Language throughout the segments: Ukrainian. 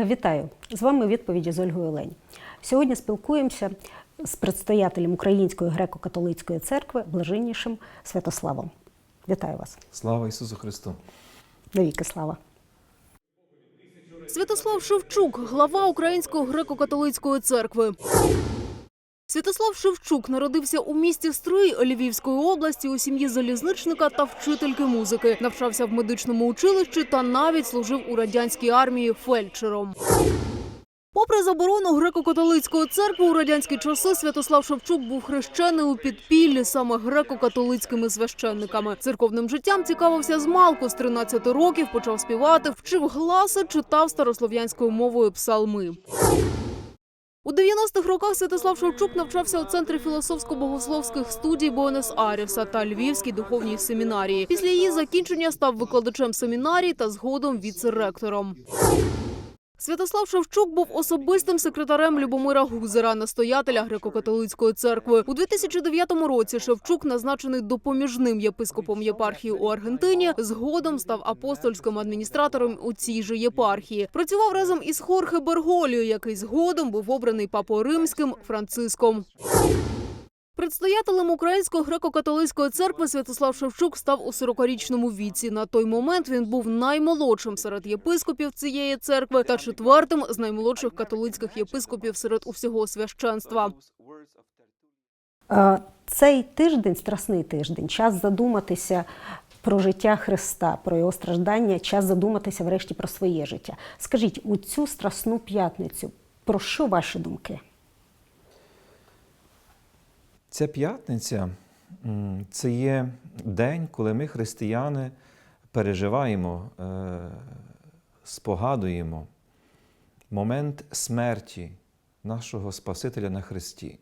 Е, Вітаю! З вами відповіді з Ольгою Лень. Сьогодні спілкуємося з предстоятелем Української греко-католицької церкви Блаженнішим Святославом. Вітаю вас! Слава Ісусу Христу! Навіки слава! Святослав Шевчук, глава Української греко-католицької церкви. Святослав Шевчук народився у місті Стрий Львівської області у сім'ї залізничника та вчительки музики. Навчався в медичному училищі та навіть служив у радянській армії фельдшером. Попри заборону греко-католицької церкви у радянські часи Святослав Шевчук був хрещений у підпіллі саме греко-католицькими священниками. Церковним життям цікавився з малку з 13 років, почав співати, вчив гласи, читав старослов'янською мовою псалми. У 90-х роках Святослав Шевчук навчався у центрі філософсько-богословських студій Буенос Аріса та Львівській духовній семінарії. Після її закінчення став викладачем семінарії та згодом віце-ректором. Святослав Шевчук був особистим секретарем Любомира Гузера, настоятеля греко-католицької церкви. У 2009 році Шевчук, назначений допоміжним єпископом єпархії у Аргентині, згодом став апостольським адміністратором у цій же єпархії. Працював разом із Хорхе Берголіо, який згодом був обраний папою римським Франциском. Предстоятелем Української греко-католицької церкви Святослав Шевчук став у 40-річному віці. На той момент він був наймолодшим серед єпископів цієї церкви та четвертим з наймолодших католицьких єпископів серед усього священства. Цей тиждень, страсний тиждень, час задуматися про життя Христа, про його страждання, час задуматися врешті про своє життя. Скажіть, у цю страсну п'ятницю про що ваші думки? Ця п'ятниця це є день, коли ми, християни, переживаємо, е, спогадуємо момент смерті нашого Спасителя на Христі.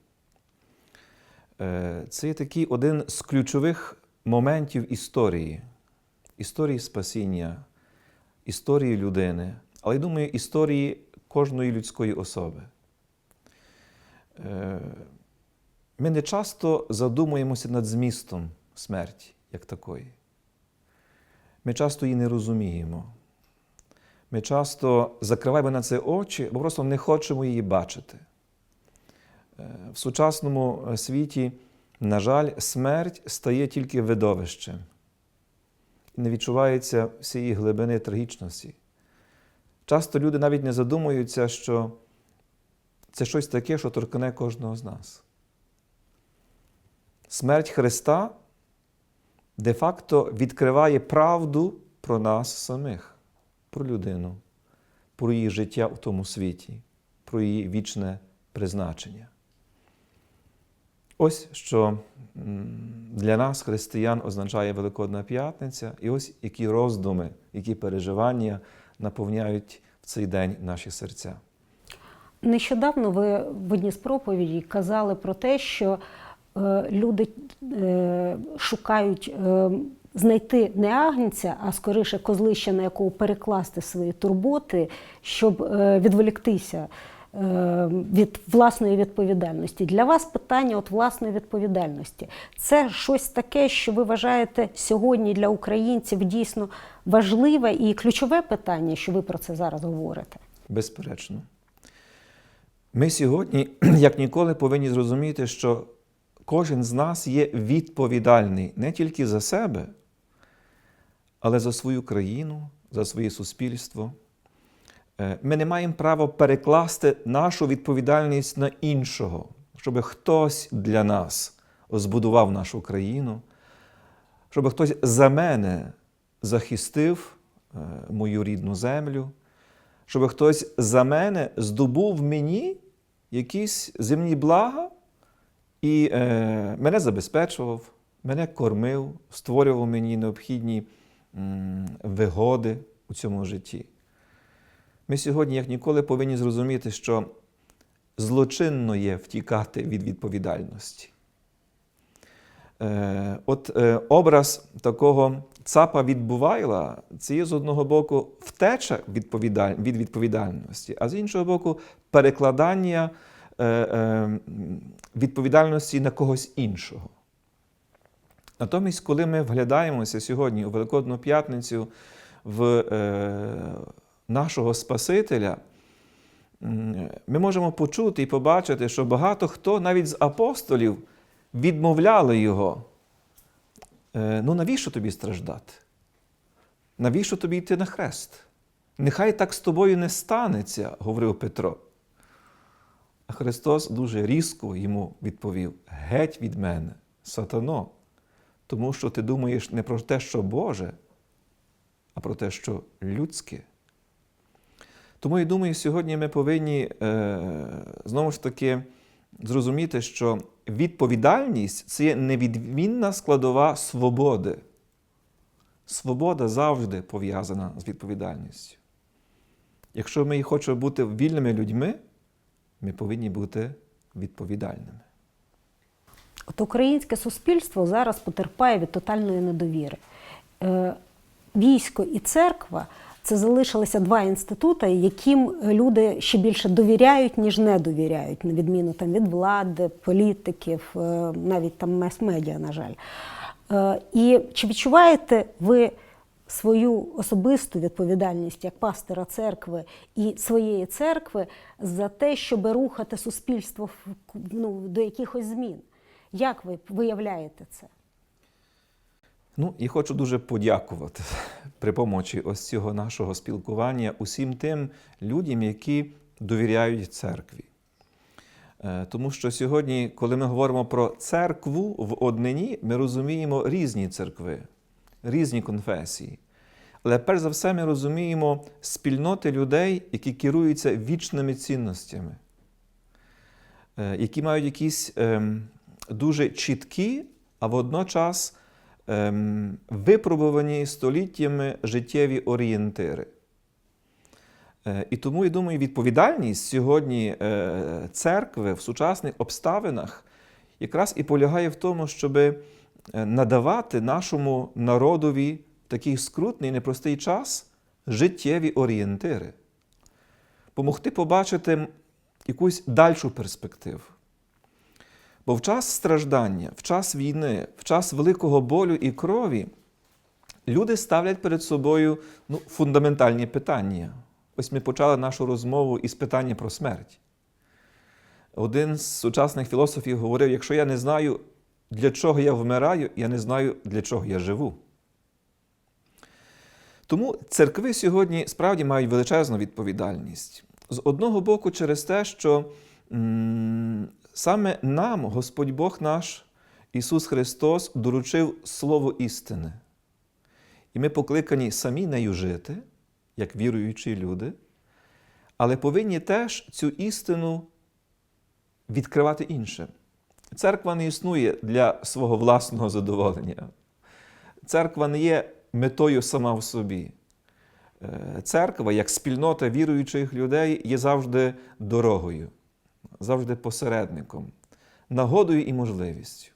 Е, Це є такий один з ключових моментів історії, історії спасіння, історії людини, але я думаю, історії кожної людської особи. Е, Ми не часто задумуємося над змістом смерті як такої. Ми часто її не розуміємо. Ми часто закриваємо на це очі, бо просто не хочемо її бачити. Е, В сучасному світі, на жаль, смерть стає тільки видовищем. І не відчувається всієї глибини трагічності. Часто люди навіть не задумуються, що це щось таке, що торкне кожного з нас. Смерть Христа де-факто відкриває правду про нас самих, про людину, про її життя в тому світі, про її вічне призначення. Ось що для нас, християн, означає Великодна П'ятниця, і ось які роздуми, які переживання наповняють в цей день наші серця. Нещодавно ви в одній з проповідей казали про те, що люди е, шукають е, знайти не агнця, а скоріше козлища, на якого перекласти свої турботи, щоб е, відволіктися е, від власної відповідальності. Для вас питання от власної відповідальності це щось таке, що ви вважаєте сьогодні для українців дійсно важливе і ключове питання, що ви про це зараз говорите. Безперечно. Ми сьогодні, як ніколи, повинні зрозуміти, що кожен з нас є відповідальний не тільки за себе, але за свою країну, за своє суспільство. Е, Ми не маємо права перекласти нашу відповідальність на іншого, щоб хтось для нас збудував нашу країну, щоб хтось за мене захистив е, мою рідну землю, щоб хтось за мене здобув мені якісь земні блага і е, мене забезпечував, мене кормив, створював мені необхідні м, вигоди у цьому житті. Ми сьогодні, як ніколи, повинні зрозуміти, що злочинно є втікати від відповідальності. Е, От е, образ такого цапа від Бувайла це є з одного боку втеча від відповідальності, а з іншого боку, перекладання відповідальності на когось іншого. Натомість, коли ми вглядаємося сьогодні у Великодну п'ятницю в е, нашого Спасителя, ми можемо почути і побачити, що багато хто навіть з апостолів відмовляли його. Е, Ну, навіщо тобі страждати? Навіщо тобі йти на хрест? Нехай так з тобою не станеться, говорив Петро. А Христос дуже різко йому відповів: Геть від мене, сатано, тому що ти думаєш не про те, що Боже, а про те, що людське. Тому я думаю, сьогодні ми повинні е, знову ж таки зрозуміти, що відповідальність це є невідмінна складова свободи. Свобода завжди пов'язана з відповідальністю. Якщо ми хочемо бути вільними людьми, ми повинні бути відповідальними. От українське суспільство зараз потерпає від тотальної недовіри. Е, Військо і церква це залишилися два інститути, яким люди ще більше довіряють, ніж не довіряють, на відміну там, від влади, політиків, е, навіть там мас-медіа, на жаль. Е, І чи відчуваєте ви свою особисту відповідальність як пастора церкви і своєї церкви за те, щоб рухати суспільство ну, до якихось змін? Як ви виявляєте це? Ну і хочу дуже подякувати при помочі ось цього нашого спілкування усім тим людям, які довіряють церкві. Е, Тому що сьогодні, коли ми говоримо про церкву в однині, ми розуміємо різні церкви, різні конфесії. Але перш за все ми розуміємо спільноти людей, які керуються вічними цінностями, е, які мають якісь ем, дуже чіткі, а водночас ем, випробувані століттями життєві орієнтири. Е, І тому, я думаю, відповідальність сьогодні е, церкви в сучасних обставинах якраз і полягає в тому, щоб надавати нашому народові в такий скрутний, непростий час життєві орієнтири, помогти побачити якусь дальшу перспективу. Бо в час страждання, в час війни, в час великого болю і крові люди ставлять перед собою ну, фундаментальні питання. Ось ми почали нашу розмову із питання про смерть. Один з сучасних філософів говорив: якщо я не знаю, для чого я вмираю, я не знаю, для чого я живу. Тому церкви сьогодні справді мають величезну відповідальність. З одного боку, через те, що саме нам Господь Бог наш, Ісус Христос, доручив Слово істини. І ми покликані самі нею жити, як віруючі люди, але повинні теж цю істину відкривати іншим. Церква не існує для свого власного задоволення. Церква не є метою сама в собі. Е, Церква, як спільнота віруючих людей, є завжди дорогою, завжди посередником, нагодою і можливістю.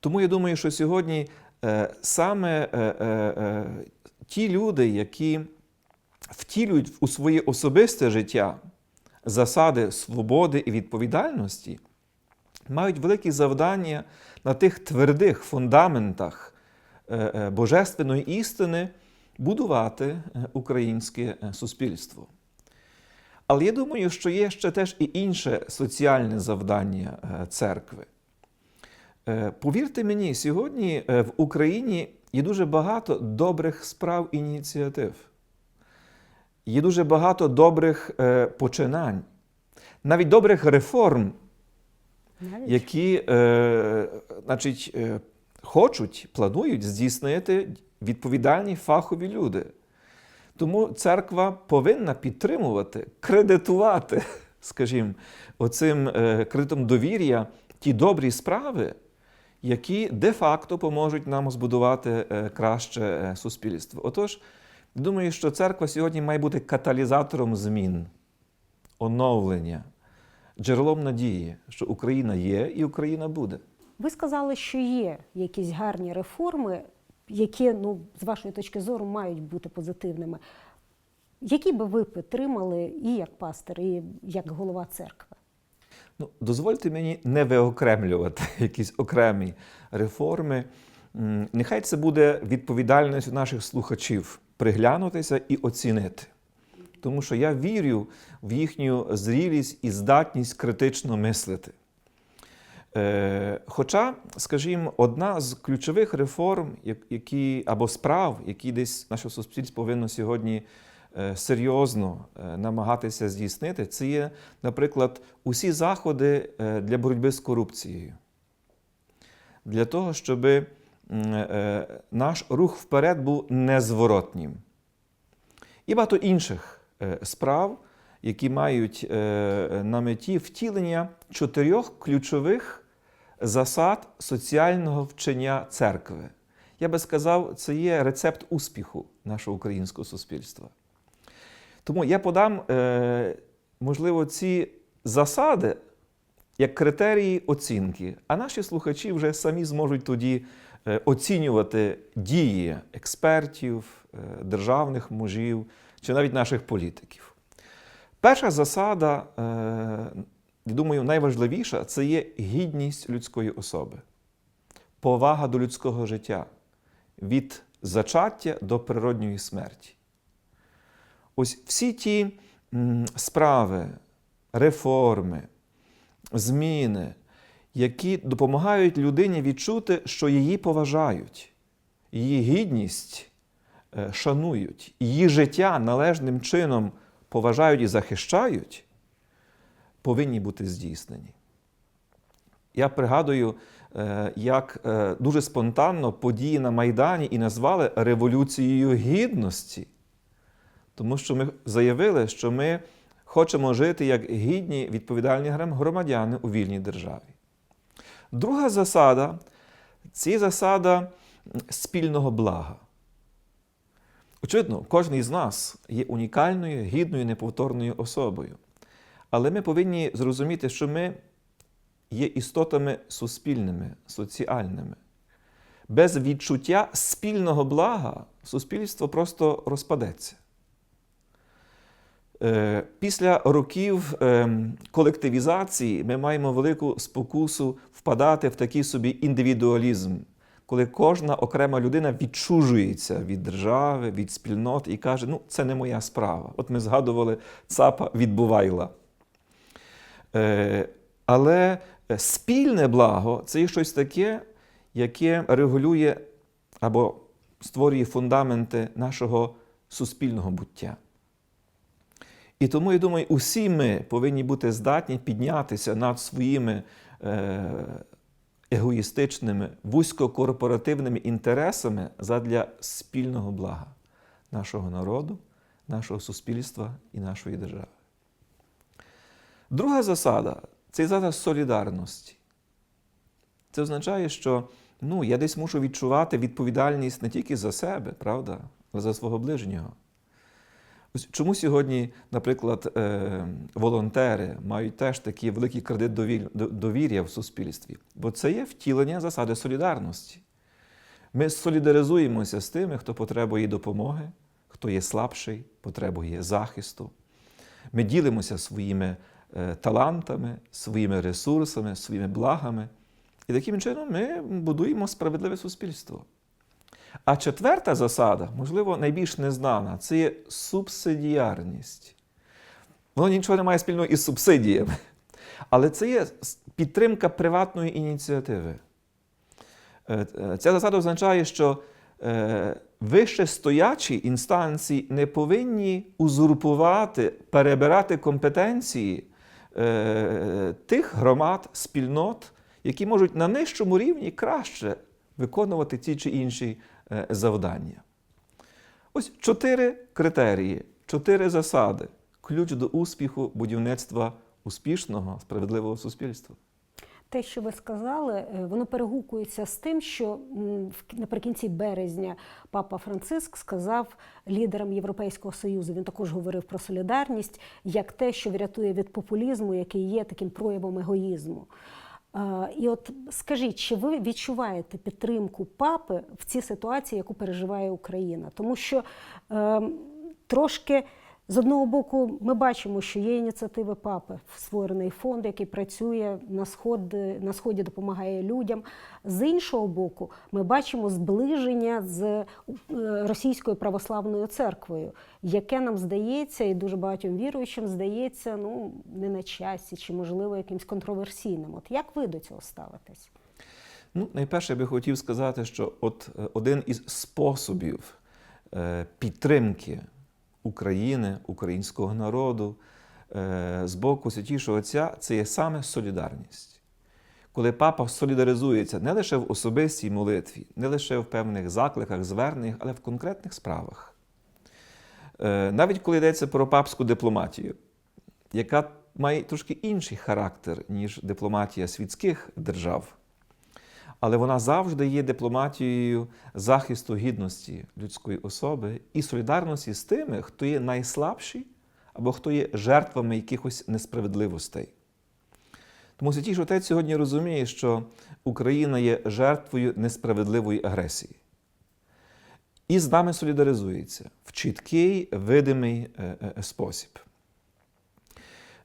Тому я думаю, що сьогодні е, саме е, ті люди, які втілюють у своє особисте життя засади свободи і відповідальності, мають великі завдання на тих твердих фундаментах е, е, божественної істини будувати е, українське суспільство. Але я думаю, що є ще теж і інше соціальне завдання церкви. Повірте мені, сьогодні в Україні є дуже багато добрих справ ініціатив. Є дуже багато добрих починань, навіть добрих реформ, Навіть? які е, значить, е, хочуть, планують здійснити відповідальні фахові люди. Тому церква повинна підтримувати, кредитувати, скажімо, оцим е, кредитом довір'я ті добрі справи, які де-факто поможуть нам збудувати е, краще е, суспільство. Отож, думаю, що церква сьогодні має бути каталізатором змін, оновлення, джерелом надії, що Україна є і Україна буде. Ви сказали, що є якісь гарні реформи, які, ну, з вашої точки зору, мають бути позитивними. Які би ви підтримали і як пастор, і як голова церкви? Ну, дозвольте мені не виокремлювати якісь окремі реформи. Нехай це буде відповідальність наших слухачів приглянутися і оцінити. Тому що я вірю в їхню зрілість і здатність критично мислити. Е, Хоча, скажімо, одна з ключових реформ, які, або справ, які десь наше суспільство повинно сьогодні е, серйозно е, намагатися здійснити, це є, наприклад, усі заходи для боротьби з корупцією. Для того, щоб наш рух вперед був незворотнім. І багато інших справ, які мають е, на меті втілення чотирьох ключових засад соціального вчення церкви. Я би сказав, це є рецепт успіху нашого українського суспільства. Тому я подам, е, можливо, ці засади як критерії оцінки, а наші слухачі вже самі зможуть тоді е, оцінювати дії експертів, е, державних мужів чи навіть наших політиків. Перша засада, е, думаю, найважливіша це є гідність людської особи, повага до людського життя від зачаття до природньої смерті. Ось всі ті справи, реформи, зміни, які допомагають людині відчути, що її поважають, її гідність шанують, її життя належним чином поважають і захищають, повинні бути здійснені. Я пригадую, е, як е, дуже спонтанно події на Майдані і назвали Революцією Гідності, тому що ми заявили, що ми хочемо жити як гідні відповідальні громадяни у вільній державі. Друга засада це засада спільного блага. Очевидно, кожен із нас є унікальною, гідною, неповторною особою. Але ми повинні зрозуміти, що ми є істотами суспільними, соціальними. Без відчуття спільного блага суспільство просто розпадеться. Е, Після років ем, колективізації ми маємо велику спокусу впадати в такий собі індивідуалізм, коли кожна окрема людина відчужується від держави, від спільнот і каже: ну, це не моя справа. От ми згадували ЦАПа від Бувайла. Е, Але спільне благо це є щось таке, яке регулює або створює фундаменти нашого суспільного буття. І тому, я думаю, усі ми повинні бути здатні піднятися над своїми е, егоїстичними, вузькокорпоративними інтересами задля спільного блага нашого народу, нашого суспільства і нашої держави. Друга засада це засада солідарності. Це означає, що ну, я десь мушу відчувати відповідальність не тільки за себе, правда, але за свого ближнього. Чому сьогодні, наприклад, е, волонтери мають теж такий великий кредит довір'я в суспільстві? Бо це є втілення засади солідарності. Ми солідаризуємося з тими, хто потребує допомоги, хто є слабший, потребує захисту. Ми ділимося своїми е, талантами, своїми ресурсами, своїми благами. І таким чином ми будуємо справедливе суспільство. А четверта засада, можливо, найбільш незнана, це є субсидіарність. Воно нічого не має спільного із субсидіями. Але це є підтримка приватної ініціативи. Е, е, Ця засада означає, що е, вище стоячі інстанції не повинні узурпувати, перебирати компетенції тих громад, спільнот, які можуть на нижчому рівні краще виконувати ті чи інші завдання. Ось чотири критерії, чотири засади ключ до успіху будівництва успішного, справедливого суспільства. Те, що ви сказали, е, воно перегукується з тим, що наприкінці березня папа Франциск сказав лідерам Європейського союзу. Він також говорив про солідарність як те, що врятує від популізму, який є таким проявом егоїзму. І от скажіть, чи ви відчуваєте підтримку папи в цій ситуації, яку переживає Україна? Тому що е, трошки З одного боку, ми бачимо, що є ініціативи папи, створений фонд, який працює на сході, на сході допомагає людям. З іншого боку, ми бачимо зближення з е, російською православною церквою, яке нам здається, і дуже багатьом віруючим здається, ну не на часі, чи можливо якимсь контроверсійним. От як ви до цього ставитесь? Ну, найперше я би хотів сказати, що от е, один із способів е, підтримки України, українського народу е, з боку Святішого Отця це є саме солідарність. Коли папа солідаризується не лише в особистій молитві, не лише в певних закликах, зверненнях, але в конкретних справах. Е, Навіть коли йдеться про папську дипломатію, яка має трошки інший характер, ніж дипломатія світських держав, але вона завжди є дипломатією захисту гідності людської особи і солідарності з тими, хто є найслабші або хто є жертвами якихось несправедливостей. Тому Святіший Отець сьогодні розуміє, що Україна є жертвою несправедливої агресії. І з нами солідаризується в чіткий, видимий е, е, спосіб.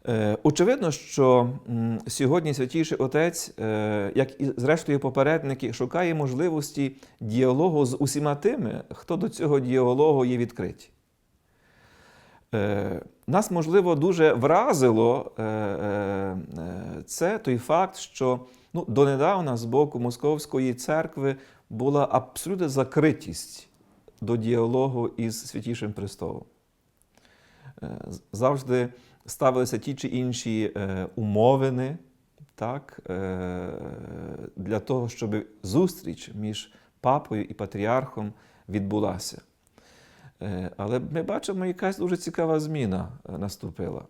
Е, Очевидно, що сьогодні Святіший Отець, е, як і зрештою попередники, шукає можливості діалогу з усіма тими, хто до цього діалогу є відкриті. Е, Нас, можливо, дуже вразило це той факт, що ну, донедавна з боку Московської церкви була абсолютна закритість до діалогу із Святішим Престолом. Завжди ставилися ті чи інші е, умовини так, е, для того, щоб зустріч між папою і патріархом відбулася. Е, Але ми бачимо, якась дуже цікава зміна наступила.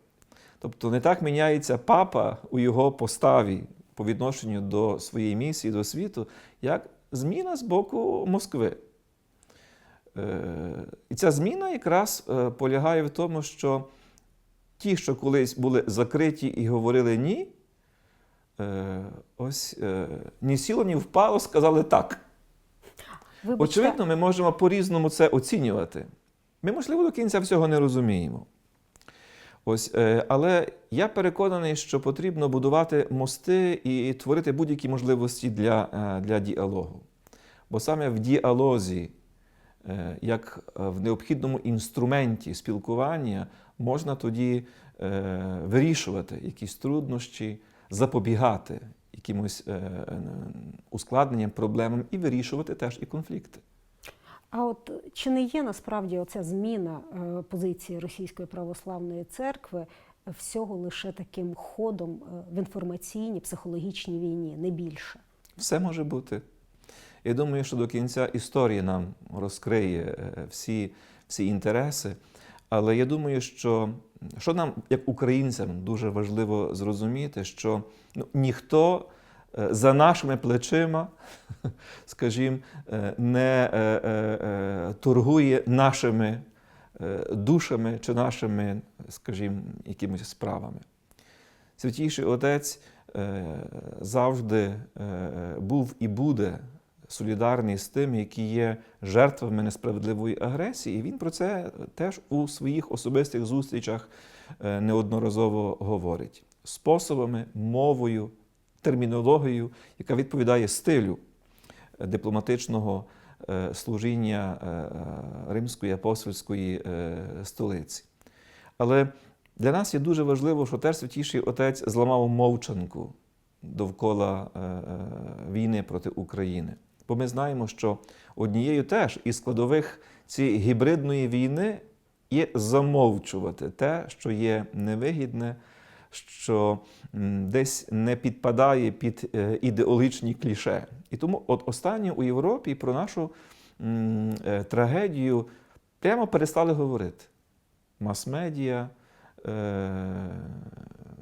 Тобто не так міняється папа у його поставі по відношенню до своєї місії, до світу, як зміна з боку Москви. І ця зміна якраз полягає в тому, що ті, що колись були закриті і говорили ні, е, ось е, ні сіло, ні впало, сказали так. Вибачте, Очевидно, ми можемо по-різному це оцінювати. Ми, можливо, до кінця всього не розуміємо. Ось, е, але я переконаний, що потрібно будувати мости і творити будь-які можливості для, для діалогу. Бо саме в діалозі, як в необхідному інструменті спілкування, можна тоді е, вирішувати якісь труднощі, запобігати якимось е, ускладненням, проблемам і вирішувати теж і конфлікти. А от чи не є насправді оця зміна е, позиції Російської православної церкви всього лише таким ходом е, в інформаційній, психологічній війні, не більше? Все може бути. Я думаю, що до кінця історія нам розкриє е, всі, всі інтереси. Але я думаю, що, що нам, як українцям, дуже важливо зрозуміти, що ну, ніхто е, за нашими плечима, скажімо, е, не е, торгує нашими душами чи нашими, скажімо, якимись справами. Святійший Отець завжди був і буде солідарний з тим, які є жертвами несправедливої агресії. І він про це теж у своїх особистих зустрічах е, неодноразово говорить способами, мовою, термінологією, яка відповідає стилю е, дипломатичного е, служіння Римської апостольської столиці. Але для нас є дуже важливо, що теж святіший отець зламав мовчанку довкола війни проти України. Бо ми знаємо, що однією теж із складових цієї гібридної війни є замовчувати те, що є невигідне, що десь не підпадає під е, ідеологічні кліше. І тому от останнє у Європі про нашу е, трагедію прямо перестали говорити. Мас-медіа, е,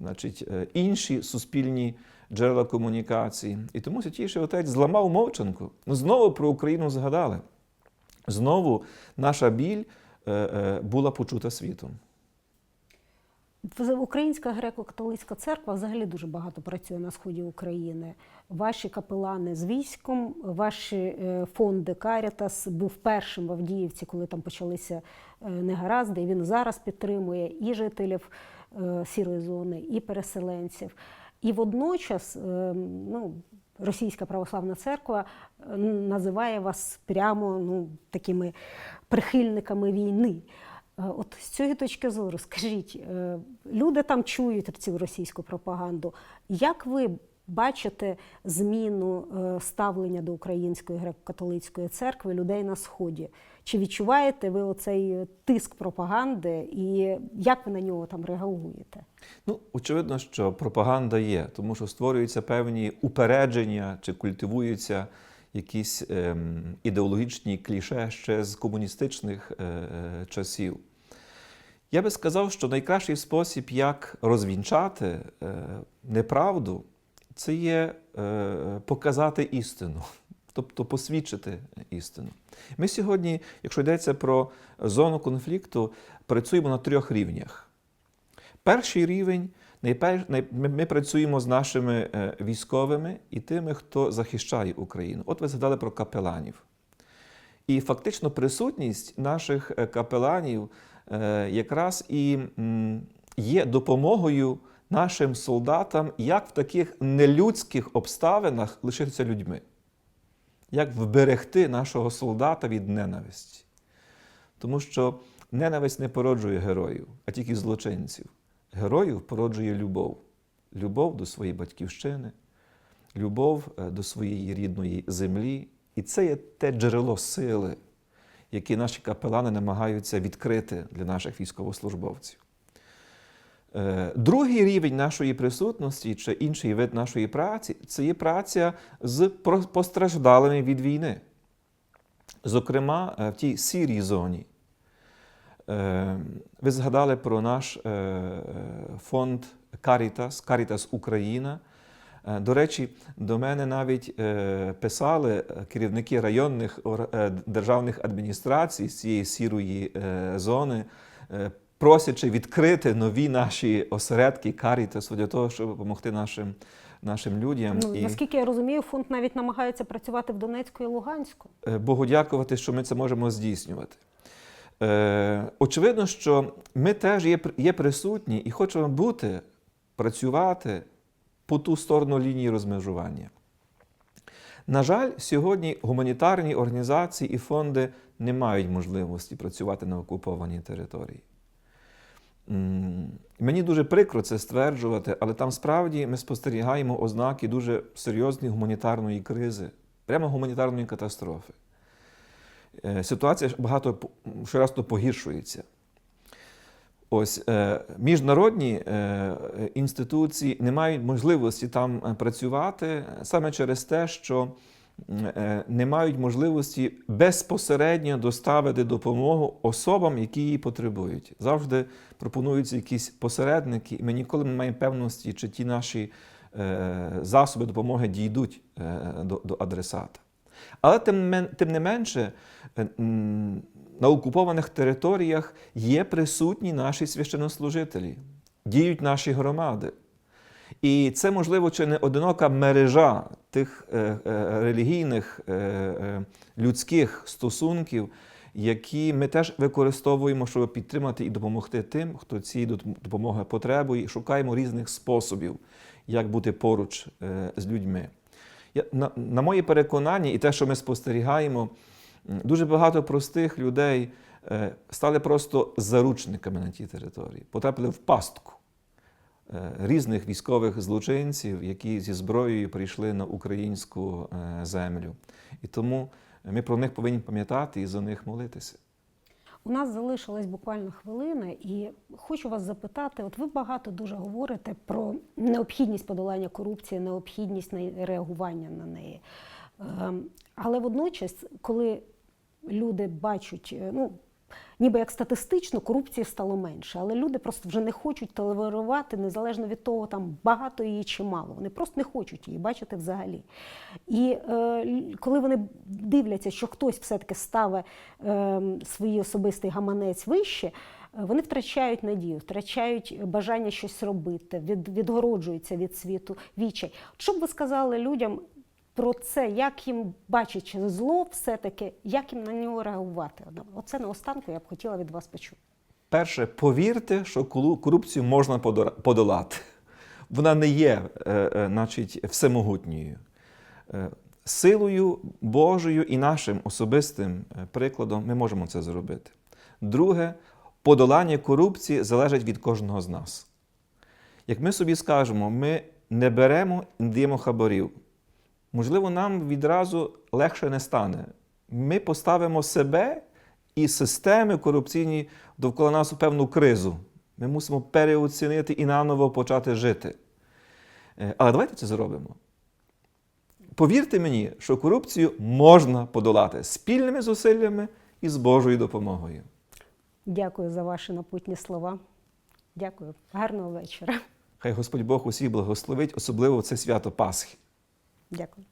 значить, е, інші суспільні джерела комунікації. І тому Святіший Отець зламав мовчанку. Знову про Україну згадали. Знову наша біль е, е, була почута світом. Українська греко-католицька церква взагалі дуже багато працює на сході України. Ваші капелани з військом, ваші фонди Карітас був першим в Авдіївці, коли там почалися негаразди. І він зараз підтримує і жителів сірої зони, і переселенців. І водночас, е, ну, Російська православна церква е, називає вас прямо ну, такими прихильниками війни. Е, От з цієї точки зору, скажіть, е, люди там чують цю російську пропаганду. Як ви бачите зміну е, ставлення до Української греко-католицької церкви людей на Сході? Чи відчуваєте ви оцей тиск пропаганди і як ви на нього там реагуєте? Ну, очевидно, що пропаганда є, тому що створюються певні упередження чи культивуються якісь ем, ідеологічні кліше ще з комуністичних е, е, часів. Я би сказав, що найкращий спосіб, як розвінчати е, неправду, це є е, показати істину, тобто посвідчити істину. Ми сьогодні, якщо йдеться про зону конфлікту, працюємо на трьох рівнях. Перший рівень ми, працюємо з нашими е, військовими і тими, хто захищає Україну. От ви згадали про капеланів. І фактично присутність наших е, капеланів якраз і є допомогою нашим солдатам, як в таких нелюдських обставинах лишитися людьми, як вберегти нашого солдата від ненависті. Тому що ненависть не породжує героїв, а тільки злочинців. Героїв породжує любов. Любов до своєї батьківщини, любов е, до своєї рідної землі. І це є те джерело сили, яке наші капелани намагаються відкрити для наших військовослужбовців. Е, Другий рівень нашої присутності чи інший вид нашої праці це є праця з постраждалими від війни. Зокрема, е, в тій сірій зоні. Е, Ви згадали про наш фонд Caritas, Caritas Україна. До речі, до мене навіть писали керівники районних державних адміністрацій з цієї сірої зони, просячи відкрити нові наші осередки Caritas для того, щоб допомогти нашим, нашим людям. Ну, наскільки я розумію, фонд навіть намагається працювати в Донецьку і Луганську. Е, Богу дякувати, що ми це можемо здійснювати. Е, очевидно, що ми теж є, є присутні і хочемо бути, працювати по ту сторону лінії розмежування. На жаль, сьогодні гуманітарні організації і фонди не мають можливості працювати на окупованій території. Мені дуже прикро це стверджувати, але там справді ми спостерігаємо ознаки дуже серйозної гуманітарної кризи, прямо гуманітарної катастрофи. Е, Ситуація багато щоразу погіршується. Ось е, міжнародні е, інституції не мають можливості там працювати саме через те, що не мають можливості безпосередньо доставити допомогу особам, які її потребують. Завжди пропонуються якісь посередники, і ми ніколи не маємо певності, чи ті наші е, засоби допомоги дійдуть е, до, адресата. Але тим, не менше, е, на окупованих територіях є присутні наші священнослужителі, діють наші громади. І це, можливо, чи не одинока мережа тих е, е, релігійних е, людських стосунків, які ми теж використовуємо, щоб підтримати і допомогти тим, хто цієї допомоги потребує, і шукаємо різних способів, як бути поруч з людьми. Я, на, на моє переконання, і те, що ми спостерігаємо, дуже багато простих людей стали просто заручниками на тій території, потрапили в пастку різних військових злочинців, які зі зброєю прийшли на українську е, землю. І тому ми про них повинні пам'ятати і за них молитися. У нас залишилась буквально хвилина, і хочу вас запитати: от ви багато дуже говорите про необхідність подолання корупції, необхідність реагування на неї. Ем, Але водночас, коли люди бачать, е, ну ніби як статистично корупції стало менше, але люди просто вже не хочуть толерувати, незалежно від того, там багато її чи мало. Вони просто не хочуть її бачити взагалі. І е, коли вони дивляться, що хтось все-таки ставить е, свій особистий гаманець вище. е, Вони втрачають надію, втрачають бажання щось робити, від, відгороджуються від світу вічай. Що б ви сказали людям про це, як їм бачать зло, все-таки, як їм на нього реагувати? Оце наостанку я б хотіла від вас почути. Перше, повірте, що корупцію можна подолати. Вона не є, е, е, значить, всемогутньою. Е, Силою Божою і нашим особистим прикладом ми можемо це зробити. Друге, подолання корупції залежить від кожного з нас. Як ми собі скажемо, ми не беремо і не даємо хабарів, можливо, нам відразу легше не стане. Ми поставимо себе і системи корупційні довкола нас у певну кризу. Ми мусимо переоцінити і наново почати жити. Е, Але давайте це зробимо. Повірте мені, що корупцію можна подолати спільними зусиллями і з Божою допомогою. Дякую за ваші напутні слова. Дякую. Гарного вечора. Хай Господь Бог усіх благословить, особливо це свято Пасхи. Дякую.